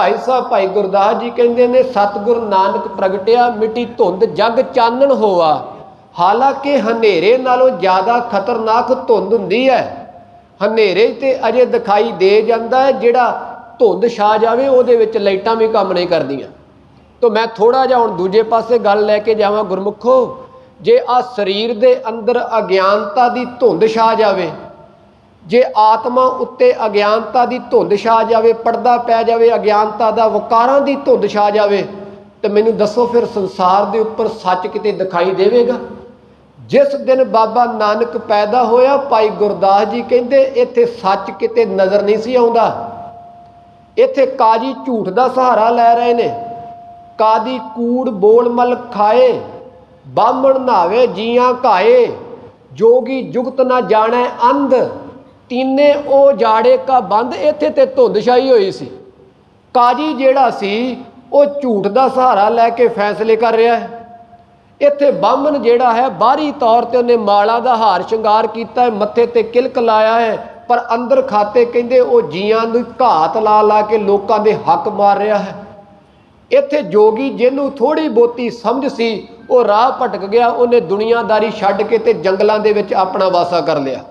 ਭਾਈ ਸਾਹਿਬ, ਭਾਈ ਗੁਰਦਾਸ ਜੀ ਕਹਿੰਦੇ ਨੇ, ਸਤਿਗੁਰ ਨਾਨਕ ਪ੍ਰਗਟਿਆ, ਮਿੱਟੀ ਧੁੰਦ ਜਗ ਚਾਨਣ ਹੋਆ। ਹਾਲਾਂਕਿ ਹਨੇਰੇ ਨਾਲੋਂ ਜ਼ਿਆਦਾ ਖਤਰਨਾਕ ਧੁੰਦ ਹੁੰਦੀ ਹੈ। ਹਨੇਰੇ ਤੇ ਅਜੇ ਦਿਖਾਈ ਦੇ ਜਾਂਦਾ ਹੈ, ਜਿਹੜਾ ਧੁੰਦ ਛਾ ਜਾਵੇ, ਉਹਦੇ ਵਿੱਚ ਲਾਈਟਾਂ ਵੀ ਕੰਮ ਨਹੀਂ ਕਰਦੀਆਂ। ਤਾਂ ਮੈਂ ਥੋੜਾ ਜਿਹਾ ਹੁਣ ਦੂਜੇ ਪਾਸੇ ਗੱਲ ਲੈ ਕੇ ਜਾਵਾਂ, ਗੁਰਮੁਖੋ। ਜੇ ਆ ਸਰੀਰ ਦੇ ਅੰਦਰ ਅਗਿਆਨਤਾ ਦੀ ਧੁੰਦ ਛਾ ਜਾਵੇ ਜੇ ਆਤਮਾ ਉੱਤੇ ਅਗਿਆਨਤਾ ਦੀ ਧੁੰਦ ਛਾ ਜਾਵੇ, ਪਰਦਾ ਪੈ ਜਾਵੇ, ਅਗਿਆਨਤਾ ਦਾ ਵਕਾਰਾਂ ਦੀ ਧੁੰਦ ਛਾ ਜਾਵੇ, ਤੇ ਮੈਨੂੰ ਦੱਸੋ ਫਿਰ ਸੰਸਾਰ ਦੇ ਉੱਪਰ ਸੱਚ ਕਿਤੇ ਦਿਖਾਈ ਦੇਵੇਗਾ? ਜਿਸ ਦਿਨ ਬਾਬਾ ਨਾਨਕ ਪੈਦਾ ਹੋਇਆ, ਭਾਈ ਗੁਰਦਾਸ ਜੀ ਕਹਿੰਦੇ, ਇੱਥੇ ਸੱਚ ਕਿਤੇ ਨਜ਼ਰ ਨਹੀਂ ਸੀ ਆਉਂਦਾ। ਇੱਥੇ ਕਾਜੀ ਝੂਠ ਦਾ ਸਹਾਰਾ ਲੈ ਰਹੇ ਨੇ। ਕਾਦੀ ਕੂੜ ਬੋਲ ਮਲ ਖਾਏ, ਬਾਹਮਣ ਨਾਵੇ ਜੀਆਂ ਘਾਏ, ਜੋਗੀ ਜੁਗਤ ਨਾ ਜਾਣੈ ਅੰਧ। ਤੀਨੇ ਉਹ ਜਾੜੇ ਕਾ ਬੰਦ ਇੱਥੇ ਤੇ ਧੁੰਦ ਹੋਈ ਸੀ। ਕਾਜੀ ਜਿਹੜਾ ਸੀ, ਉਹ ਝੂਠ ਦਾ ਸਹਾਰਾ ਲੈ ਕੇ ਫੈਸਲੇ ਕਰ ਰਿਹਾ ਹੈ। ਇੱਥੇ ਬਾਹਮਣ ਜਿਹੜਾ ਹੈ, ਬਾਹਰੀ ਤੌਰ ਤੇ ਉਹਨੇ ਮਾਲਾ ਦਾ ਹਾਰ ਸ਼ਿੰਗਾਰ ਕੀਤਾ ਹੈ, ਮੱਥੇ ਤੇ ਕਿਲਕ ਲਾਇਆ ਹੈ, ਪਰ ਅੰਦਰ ਖਾਤੇ ਕਹਿੰਦੇ ਉਹ ਜੀਆਂ ਨੂੰ ਘਾਤ ਲਾ ਲਾ ਕੇ ਲੋਕਾਂ ਦੇ ਹੱਕ ਮਾਰ ਰਿਹਾ ਹੈ। ਇੱਥੇ ਜੋਗੀ ਜਿਹਨੂੰ ਥੋੜੀ ਬੋਤੀ ਸਮਝ ਸੀ, ਉਹ ਰਾਹ ਭਟਕ ਗਿਆ, ਉਹਨੇ ਦੁਨੀਆਦਾਰੀ ਛੱਡ ਕੇ ਤੇ ਜੰਗਲਾਂ ਦੇ ਵਿੱਚ ਆਪਣਾ ਵਾਸਾ ਕਰ ਲਿਆ।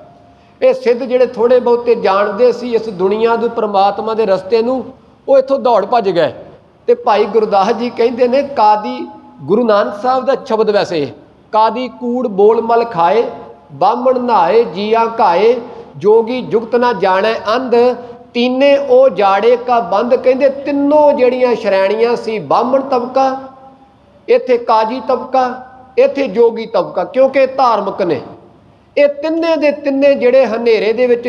ਇਹ ਸਿੱਧ ਜਿਹੜੇ ਥੋੜੇ ਬਹੁਤੇ ਜਾਣਦੇ ਸੀ ਇਸ ਦੁਨੀਆ ਦੇ ਪ੍ਰਮਾਤਮਾ ਦੇ ਰਸਤੇ ਨੂੰ, ਉਹ ਇੱਥੋਂ ਦੌੜ ਭੱਜ ਗਏ। ਤੇ ਭਾਈ ਗੁਰਦਾਸ ਜੀ ਕਹਿੰਦੇ ਨੇ, ਕਾਦੀ ਗੁਰੂ ਨਾਨਕ ਸਾਹਿਬ ਦਾ ਸ਼ਬਦ ਵੈਸੇ, ਕਾਦੀ ਕੂੜ ਬੋਲ ਮਲ ਖਾਏ, ਬਾਹਮਣ ਨਹਾਏ, ਜੀਆ ਘਾਏ, ਜੋਗੀ ਜੁਗਤ ਨਾ ਜਾਣੈ ਅੰਧ, ਤੀਨੇ ਉਹ ਜਾੜੇ ਕਾ ਬੰਦ ਕਹਿੰਦੇ, ਤਿੰਨੋਂ ਜਿਹੜੀਆਂ ਸ਼੍ਰੇਣੀਆਂ ਸੀ ਬਾਹਮਣ ਤਬਕਾ, ਇੱਥੇ ਕਾਜੀ ਤਬਕਾ, ਇੱਥੇ ਜੋਗੀ ਤਬਕਾ, ਕਿਉਂਕਿ ਧਾਰਮਿਕ ਨੇ। ਇਹ ਤਿੰਨੇ ਦੇ ਤਿੰਨੇ ਜਿਹੜੇ ਹਨੇਰੇ ਦੇ ਵਿੱਚ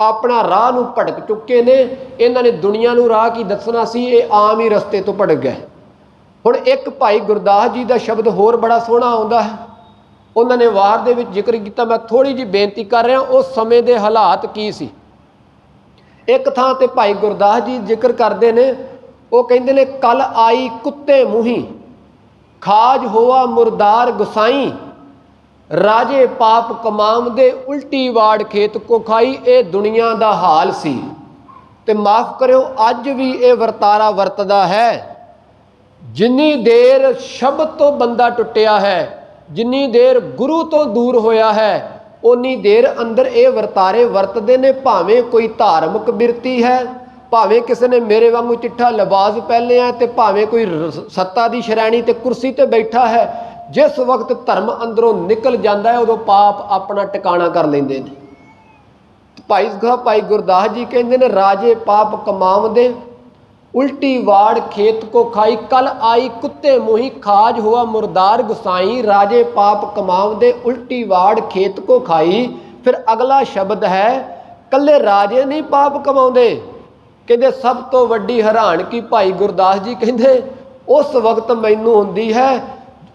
ਆਪਣਾ ਰਾਹ ਨੂੰ ਭਟਕ ਚੁੱਕੇ ਨੇ, ਇਹਨਾਂ ਨੇ ਦੁਨੀਆ ਨੂੰ ਰਾਹ ਕੀ ਦੱਸਣਾ ਸੀ? ਇਹ ਆਮ ਹੀ ਰਸਤੇ ਤੋਂ ਭਟਕ ਗਏ। ਹੁਣ ਇੱਕ ਭਾਈ ਗੁਰਦਾਸ ਜੀ ਦਾ ਸ਼ਬਦ ਹੋਰ ਬੜਾ ਸੋਹਣਾ ਆਉਂਦਾ ਹੈ। ਉਹਨਾਂ ਨੇ ਵਾਰ ਦੇ ਵਿੱਚ ਜ਼ਿਕਰ ਕੀਤਾ, ਮੈਂ ਥੋੜੀ ਜੀ ਬੇਨਤੀ ਕਰ ਰਿਹਾ, ਉਸ ਸਮੇਂ ਦੇ ਹਾਲਾਤ ਕੀ ਸੀ? ਇੱਕ ਥਾਂ ਤੇ ਭਾਈ ਗੁਰਦਾਸ ਜੀ ਜ਼ਿਕਰ ਕਰਦੇ ਨੇ, ਉਹ ਕਹਿੰਦੇ ਨੇ ਕੱਲ ਆਈ ਕੁੱਤੇ ਮੂੰਹੀ, ਖਾਜ ਹੋਆ ਮੁਰਦਾਰ ਗੁਸਾਈ ਰਾਜੇ ਪਾਪ ਕਮਾਮ ਦੇ ਉਲਟੀ ਵਾੜ ਖੇਤ ਕੋ ਖਾਈ, ਇਹ ਦੁਨੀਆ ਦਾ ਹਾਲ ਸੀ। ਤੇ ਮਾਫ ਕਰਿਓ, ਅੱਜ ਵੀ ਇਹ ਵਰਤਾਰਾ ਵਰਤਦਾ ਹੈ। ਜਿੰਨੀ ਦੇਰ ਸ਼ਬਦ ਤੋਂ ਬੰਦਾ ਟੁੱਟਿਆ ਹੈ, ਜਿੰਨੀ ਦੇਰ ਗੁਰੂ ਤੋਂ ਦੂਰ ਹੋਇਆ ਹੈ ਉਨੀ ਦੇਰ ਅੰਦਰ ਇਹ ਵਰਤਾਰੇ ਵਰਤਦੇ ਨੇ, ਭਾਵੇਂ ਕੋਈ ਧਾਰਮਿਕ ਬਿਰਤੀ ਹੈ, ਭਾਵੇਂ ਕਿਸੇ ਨੇ ਮੇਰੇ ਵਾਂਗੂ ਚਿੱਠਾ ਲਿਬਾਸ ਪਹਿਲੇ ਤੇ ਭਾਵੇਂ ਕੋਈ ਸੱਤਾ ਦੀ ਸ਼੍ਰੇਣੀ ਤੇ ਕੁਰਸੀ ਤੇ ਬੈਠਾ ਹੈ ਜਿਸ ਵਕਤ ਧਰਮ ਅੰਦਰੋਂ ਨਿਕਲ ਜਾਂਦਾ ਹੈ, ਉਦੋਂ ਪਾਪ ਆਪਣਾ ਟਿਕਾਣਾ ਕਰ ਲੈਂਦੇ ਨੇ। ਭਾਈ ਸਾਹਿਬ ਭਾਈ ਗੁਰਦਾਸ ਜੀ ਕਹਿੰਦੇ ਨੇ, ਰਾਜੇ ਪਾਪ ਕਮਾਵਦੇ ਉਲਟੀ ਵਾੜ ਖੇਤ ਕੋ ਖਾਈ ਕਲ ਆਈ ਕੁੱਤੇ ਮੋਹੀ, ਖਾਜ ਹੁਆ ਮੁਰਦਾਰ ਗੁਸਾਈ, ਰਾਜੇ ਪਾਪ ਕਮਾਵਦੇ ਉਲਟੀ ਵਾੜ ਖੇਤ ਕੋ ਖਾਈ। ਫਿਰ ਅਗਲਾ ਸ਼ਬਦ ਹੈ, ਕੱਲੇ ਰਾਜੇ ਨਹੀਂ ਪਾਪ ਕਮਾਉਂਦੇ। ਕਹਿੰਦੇ, ਸਭ ਤੋਂ ਵੱਡੀ ਹੈਰਾਨ ਕੀ ਭਾਈ ਗੁਰਦਾਸ ਜੀ ਕਹਿੰਦੇ, ਉਸ ਵਕਤ ਮੈਨੂੰ ਹੁੰਦੀ ਹੈ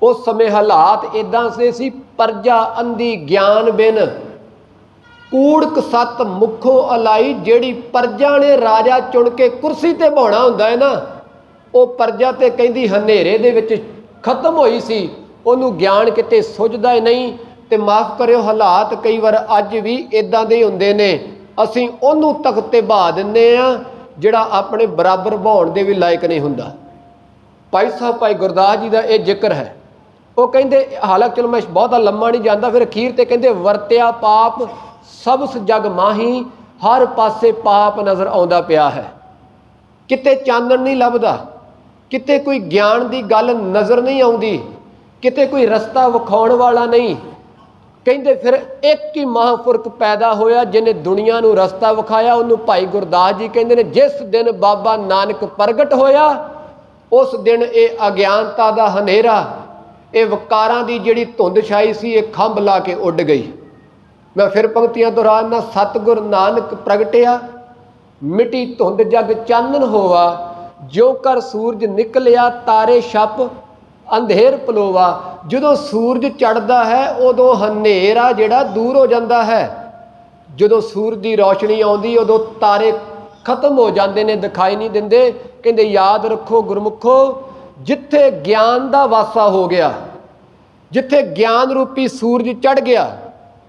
ਉਸ ਸਮੇਂ ਹਾਲਾਤ ਇਦਾਂ ਸੇ ਸੀ, ਪਰਜਾ ਅੰਧੀ ਗਿਆਨ ਬਿਨ ਕੂੜਕ ਸਤ ਮੁਖੋ ਅਲਾਈ ਜਿਹੜੀ ਪਰਜਾ ਨੇ ਰਾਜਾ ਚੁਣ ਕੇ ਕੁਰਸੀ ਤੇ ਬਹਾਉਣਾ ਹੁੰਦਾ ਹੈ ਨਾ, ਉਹ ਪਰਜਾ ਤੇ ਕਹਿੰਦੀ ਹਨੇਰੇ ਦੇ ਵਿੱਚ ਖਤਮ ਹੋਈ ਸੀ, ਉਹਨੂੰ ਗਿਆਨ ਕਿਤੇ ਸੁੱਝਦਾ ਹੀ ਨਹੀਂ। ਤੇ ਮਾਫ ਕਰਿਓ, ਹਾਲਾਤ ਕਈ ਵਾਰ ਅੱਜ ਵੀ ਇਦਾਂ ਦੇ ਹੁੰਦੇ ਨੇ। ਅਸੀਂ ਉਹਨੂੰ ਤਖਤ ਤੇ ਬਹਾ ਦਿੰਨੇ ਆ ਜਿਹੜਾ ਆਪਣੇ ਬਰਾਬਰ ਬਹਾਉਣ ਦੇ ਵੀ ਲਾਇਕ ਨਹੀਂ ਹੁੰਦਾ। ਭਾਈ ਸਾਹਿਬ, ਭਾਈ ਗੁਰਦਾਸ ਜੀ ਦਾ ਇਹ ਜ਼ਿਕਰ ਹੈ। ਉਹ ਕਹਿੰਦੇ, ਹਾਲਾਂਕਿ ਚਲੋ ਮੈਂ ਬਹੁਤਾ ਲੰਮਾ ਨਹੀਂ ਜਾਂਦਾ, ਫਿਰ ਅਖੀਰ ਤੇ ਕਹਿੰਦੇ, ਵਰਤਿਆ ਪਾਪ ਸਭਸ ਜਗ ਮਾਹੀ, ਹਰ ਪਾਸੇ ਪਾਪ ਨਜ਼ਰ ਆਉਂਦਾ ਪਿਆ ਹੈ। ਕਿਤੇ ਚਾਨਣ ਨਹੀਂ ਲੱਭਦਾ, ਕਿਤੇ ਕੋਈ ਗਿਆਨ ਦੀ ਗੱਲ ਨਜ਼ਰ ਨਹੀਂ ਆਉਂਦੀ, ਕਿਤੇ ਕੋਈ ਰਸਤਾ ਵਿਖਾਉਣ ਵਾਲਾ ਨਹੀਂ। ਕਹਿੰਦੇ ਫਿਰ ਇੱਕ ਹੀ ਮਹਾਂਪੁਰਖ ਪੈਦਾ ਹੋਇਆ, ਜਿਹਨੇ ਦੁਨੀਆ ਨੂੰ ਰਸਤਾ ਵਿਖਾਇਆ, ਉਹਨੂੰ ਭਾਈ ਗੁਰਦਾਸ ਜੀ ਕਹਿੰਦੇ ਨੇ, ਜਿਸ ਦਿਨ ਬਾਬਾ ਨਾਨਕ ਪ੍ਰਗਟ ਹੋਇਆ, ਉਸ ਦਿਨ ਇਹ ਅਗਿਆਨਤਾ ਦਾ ਹਨੇਰਾ ਇਹ ਵਕਾਰਾਂ ਦੀ ਜਿਹੜੀ ਧੁੰਦ ਛਾਈ ਸੀ, ਇਹ ਖੰਭ ਲਾ ਕੇ ਉੱਡ ਗਈ। ਮੈਂ ਫਿਰ ਪੰਕਤੀਆਂ ਨਾ ਸਤਿਗੁਰ ਨਾਨਕ ਪ੍ਰਗਟਿਆ, ਮਿੱਟੀ ਧੁੰਦ ਜਗ ਚਾਨਣ ਹੋਵਾ ਜੋ ਕਰ ਸੂਰਜ ਨਿਕਲਿਆ, ਤਾਰੇ ਛਪ, ਅੰਧੇਰ ਪਲੋਵਾ। ਜਦੋਂ ਸੂਰਜ ਚੜਦਾ ਹੈ, ਉਦੋਂ ਹਨੇਰਾ ਜਿਹੜਾ ਦੂਰ ਹੋ ਜਾਂਦਾ ਹੈ। ਜਦੋਂ ਸੂਰਜ ਦੀ ਰੌਸ਼ਨੀ ਆਉਂਦੀ, ਉਦੋਂ ਤਾਰੇ ਖਤਮ ਹੋ ਜਾਂਦੇ ਨੇ, ਦਿਖਾਈ ਨਹੀਂ ਦਿੰਦੇ। ਕਹਿੰਦੇ, ਯਾਦ ਰੱਖੋ ਗੁਰਮੁਖੋ ਜਿੱਥੇ ਗਿਆਨ ਦਾ ਵਾਸਾ ਹੋ ਗਿਆ, ਜਿੱਥੇ ਗਿਆਨ ਰੂਪੀ ਸੂਰਜ ਚੜ ਗਿਆ,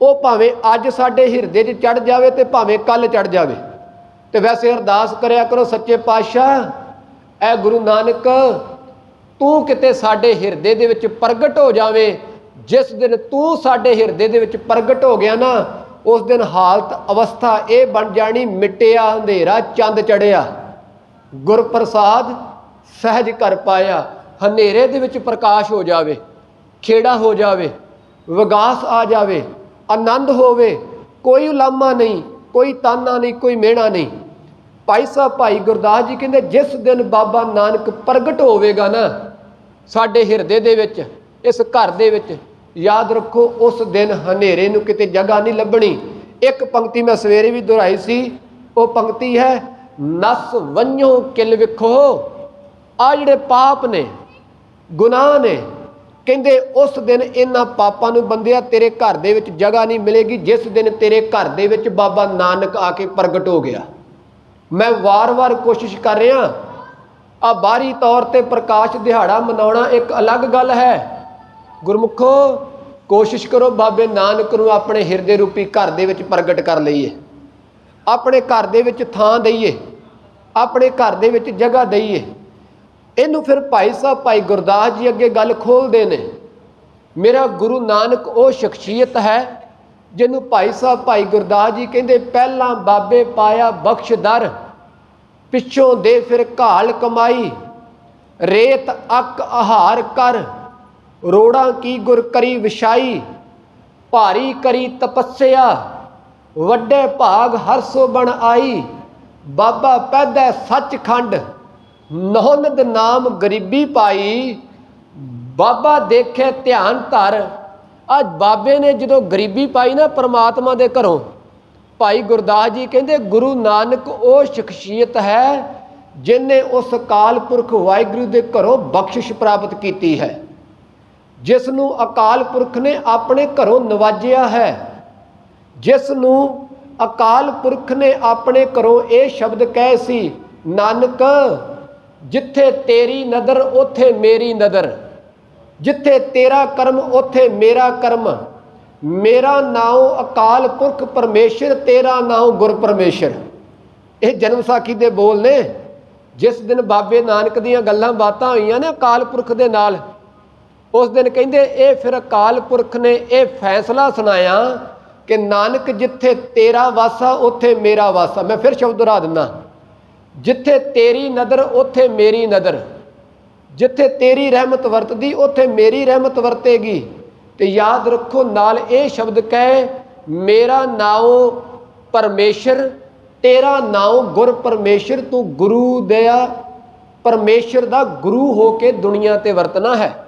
ਉਹ ਭਾਵੇਂ ਅੱਜ ਸਾਡੇ ਹਿਰਦੇ 'ਚ ਚੜ ਜਾਵੇ ਤੇ ਭਾਵੇਂ ਕੱਲ ਚੜ ਜਾਵੇ। ਤੇ ਵੈਸੇ ਅਰਦਾਸ ਕਰਿਆ ਕਰੋ ਸੱਚੇ ਪਾਤਸ਼ਾਹ, ਐ ਗੁਰੂ ਨਾਨਕ, ਤੂੰ ਕਿਤੇ ਸਾਡੇ ਹਿਰਦੇ ਦੇ ਵਿੱਚ ਪ੍ਰਗਟ ਹੋ ਜਾਵੇਂ, ਜਿਸ ਦਿਨ ਤੂੰ ਸਾਡੇ ਹਿਰਦੇ ਦੇ ਵਿੱਚ ਪ੍ਰਗਟ ਹੋ ਗਿਆ ਨਾ, ਉਸ ਦਿਨ ਹਾਲਤ, ਅਵਸਥਾ ਇਹ ਬਣ ਜਾਣੀ ਮਿਟਿਆ ਅੰਧੇਰਾ ਚੰਦ ਚੜਿਆ ਗੁਰਪ੍ਰਸਾਦ ਸਹਿਜ ਕਰ ਪਾਇਆ, ਹਨੇਰੇ ਦੇ ਵਿੱਚ ਪ੍ਰਕਾਸ਼ ਹੋ ਜਾਵੇ, ਖੇੜਾ ਹੋ ਜਾਵੇ, ਵਿਗਾਸ ਆ ਜਾਵੇ, ਆਨੰਦ ਹੋਵੇ, ਕੋਈ ਉਲਾਮਾ ਨਹੀਂ, ਕੋਈ ਤਾਨਾ ਨਹੀਂ, ਕੋਈ ਮਿਹਣਾ ਨਹੀਂ। ਭਾਈ ਸਾਹਿਬ, ਭਾਈ ਗੁਰਦਾਸ ਜੀ ਕਹਿੰਦੇ, ਜਿਸ ਦਿਨ ਬਾਬਾ ਨਾਨਕ ਪ੍ਰਗਟ ਹੋਵੇਗਾ ਨਾ, ਸਾਡੇ ਹਿਰਦੇ ਦੇ ਵਿੱਚ, ਇਸ ਘਰ ਦੇ ਵਿੱਚ, ਯਾਦ ਰੱਖੋ, ਉਸ ਦਿਨ ਹਨੇਰੇ ਨੂੰ ਕਿਤੇ ਜਗ੍ਹਾ ਨਹੀਂ ਲੱਭਣੀ। ਇੱਕ ਪੰਕਤੀ ਮੈਂ ਸਵੇਰੇ ਵੀ ਦੁਹਰਾਈ ਸੀ, ਉਹ ਪੰਕਤੀ ਹੈ, ਨਸ ਵੰਝੋ ਕਿਲ ਵਿਖੋ। ਆ ਜਿਹੜੇ ਪਾਪ ਨੇ, ਗੁਨਾਹ ਨੇ, ਕਹਿੰਦੇ ਉਸ ਦਿਨ ਇਹਨਾਂ ਪਾਪਾਂ ਨੂੰ ਬੰਦਿਆ ਤੇਰੇ ਘਰ ਦੇ ਵਿੱਚ ਜਗ੍ਹਾ ਨਹੀਂ ਮਿਲੇਗੀ, ਜਿਸ ਦਿਨ ਤੇਰੇ ਘਰ ਦੇ ਵਿੱਚ ਬਾਬਾ ਨਾਨਕ ਆ ਕੇ ਪ੍ਰਗਟ ਹੋ ਗਿਆ। ਮੈਂ ਵਾਰ-ਵਾਰ ਕੋਸ਼ਿਸ਼ ਕਰ ਰਿਹਾ, ਆ ਬਾਹਰੀ ਤੌਰ ਤੇ ਪ੍ਰਕਾਸ਼ ਦਿਹਾੜਾ ਮਨਾਉਣਾ ਇੱਕ ਅਲੱਗ ਗੱਲ ਹੈ। ਗੁਰਮੁਖੋ, ਕੋਸ਼ਿਸ਼ ਕਰੋ ਬਾਬੇ ਨਾਨਕ ਨੂੰ ਆਪਣੇ ਹਿਰਦੇ ਰੂਪੀ ਘਰ ਦੇ ਵਿੱਚ ਪ੍ਰਗਟ ਕਰ ਲਈਏ। ਆਪਣੇ ਘਰ ਦੇ ਵਿੱਚ ਥਾਂ ਦਈਏ, ਆਪਣੇ ਘਰ ਦੇ ਵਿੱਚ ਜਗ੍ਹਾ ਦਈਏ। ਇਹਨੂੰ ਫਿਰ ਭਾਈ ਸਾਹਿਬ, ਭਾਈ ਗੁਰਦਾਸ ਜੀ ਅੱਗੇ ਗੱਲ ਖੋਲਦੇ ਨੇ। ਮੇਰਾ ਗੁਰੂ ਨਾਨਕ ਉਹ ਸ਼ਖਸੀਅਤ ਹੈ, ਜਿਹਨੂੰ ਭਾਈ ਸਾਹਿਬ, ਭਾਈ ਗੁਰਦਾਸ ਜੀ ਕਹਿੰਦੇ, ਪਹਿਲਾਂ ਬਾਬੇ ਪਾਇਆ ਬਖਸ਼ਦਰ ਪਿੱਛੋਂ ਦੇ ਫਿਰ ਘਾਲ ਕਮਾਈ, ਰੇਤ ਅੱਕ ਆਹਾਰ ਕਰ, ਰੋੜਾਂ ਕੀ ਗੁਰ ਕਰੀ ਵਿਛਾਈ, ਭਾਰੀ ਕਰੀ ਤਪੱਸਿਆ, ਵੱਡੇ ਭਾਗ ਹਰਸੋ ਬਣ ਆਈ, ਬਾਬਾ ਪੈਦਾ ਸੱਚਖੰਡ ਨਹੁਨਦ ਨਾਮ ਗਰੀਬੀ ਪਾਈ, ਬਾਬਾ ਦੇਖੇ ਧਿਆਨ ਧਰ। ਅੱਜ ਬਾਬੇ ਨੇ ਜਦੋਂ ਗਰੀਬੀ ਪਾਈ ਨਾ ਪ੍ਰਮਾਤਮਾ ਦੇ ਘਰੋਂ, ਭਾਈ ਗੁਰਦਾਸ ਜੀ ਕਹਿੰਦੇ, ਗੁਰੂ ਨਾਨਕ, ਉਹ ਸ਼ਖਸੀਅਤ ਹੈ ਜਿਨੇ ਉਸ ਅਕਾਲ ਪੁਰਖ ਵਾਹਿਗੁਰੂ ਦੇ ਘਰੋਂ ਬਖਸ਼ਿਸ਼ ਪ੍ਰਾਪਤ ਕੀਤੀ ਹੈ। ਜਿਸ ਨੂੰ ਅਕਾਲ ਪੁਰਖ ਨੇ ਆਪਣੇ ਘਰੋਂ ਨਵਾਜਿਆ ਹੈ। ਜਿਸ ਨੂੰ ਅਕਾਲ ਪੁਰਖ ਨੇ ਆਪਣੇ ਘਰੋਂ ਇਹ ਸ਼ਬਦ ਕਹੇ ਸੀ, ਨਾਨਕ ਜਿੱਥੇ ਤੇਰੀ ਨਦਰ, ਉਥੇ ਮੇਰੀ ਨਦਰ। ਜਿੱਥੇ ਤੇਰਾ ਕਰਮ, ਉਥੇ ਮੇਰਾ ਕਰਮ। ਮੇਰਾ ਨਾਉ ਅਕਾਲ ਪੁਰਖ ਪਰਮੇਸ਼ਰ, ਤੇਰਾ ਨਾਉ ਗੁਰ ਪਰਮੇਸ਼ਰ। ਇਹ ਜਨਮ ਸਾਖੀ ਦੇ ਬੋਲ ਨੇ। ਜਿਸ ਦਿਨ ਬਾਬੇ ਨਾਨਕ ਦੀਆਂ ਗੱਲਾਂ ਬਾਤਾਂ ਹੋਈਆਂ ਨੇ ਅਕਾਲ ਪੁਰਖ ਦੇ ਨਾਲ, ਉਸ ਦਿਨ ਕਹਿੰਦੇ, ਇਹ ਫਿਰ ਅਕਾਲ ਪੁਰਖ ਨੇ ਇਹ ਫੈਸਲਾ ਸੁਣਾਇਆ ਕਿ ਨਾਨਕ ਜਿੱਥੇ ਤੇਰਾ ਵਾਸਾ, ਉੱਥੇ ਮੇਰਾ ਵਾਸਾ। ਮੈਂ ਫਿਰ ਸ਼ਬਦ ਦੁਹਰਾ ਦਿੰਦਾ। ਜਿੱਥੇ ਤੇਰੀ ਨਦਰ, ਉੱਥੇ ਮੇਰੀ ਨਦਰ। ਜਿੱਥੇ ਤੇਰੀ ਰਹਿਮਤ ਵਰਤਦੀ, ਉੱਥੇ ਮੇਰੀ ਰਹਿਮਤ ਵਰਤੇਗੀ। ਤੇ ਯਾਦ ਰੱਖੋ, ਨਾਲ ਇਹ ਸ਼ਬਦ ਕਹੇ, ਮੇਰਾ ਨਾਉ ਪਰਮੇਸ਼ਰ, ਤੇਰਾ ਨਾਉ ਗੁਰ ਪਰਮੇਸ਼ਰ, ਤੂੰ ਗੁਰੂ ਦਇਆ। ਪਰਮੇਸ਼ਰ ਦਾ ਗੁਰੂ ਹੋ ਕੇ ਦੁਨੀਆ ਤੇ ਵਰਤਣਾ ਹੈ।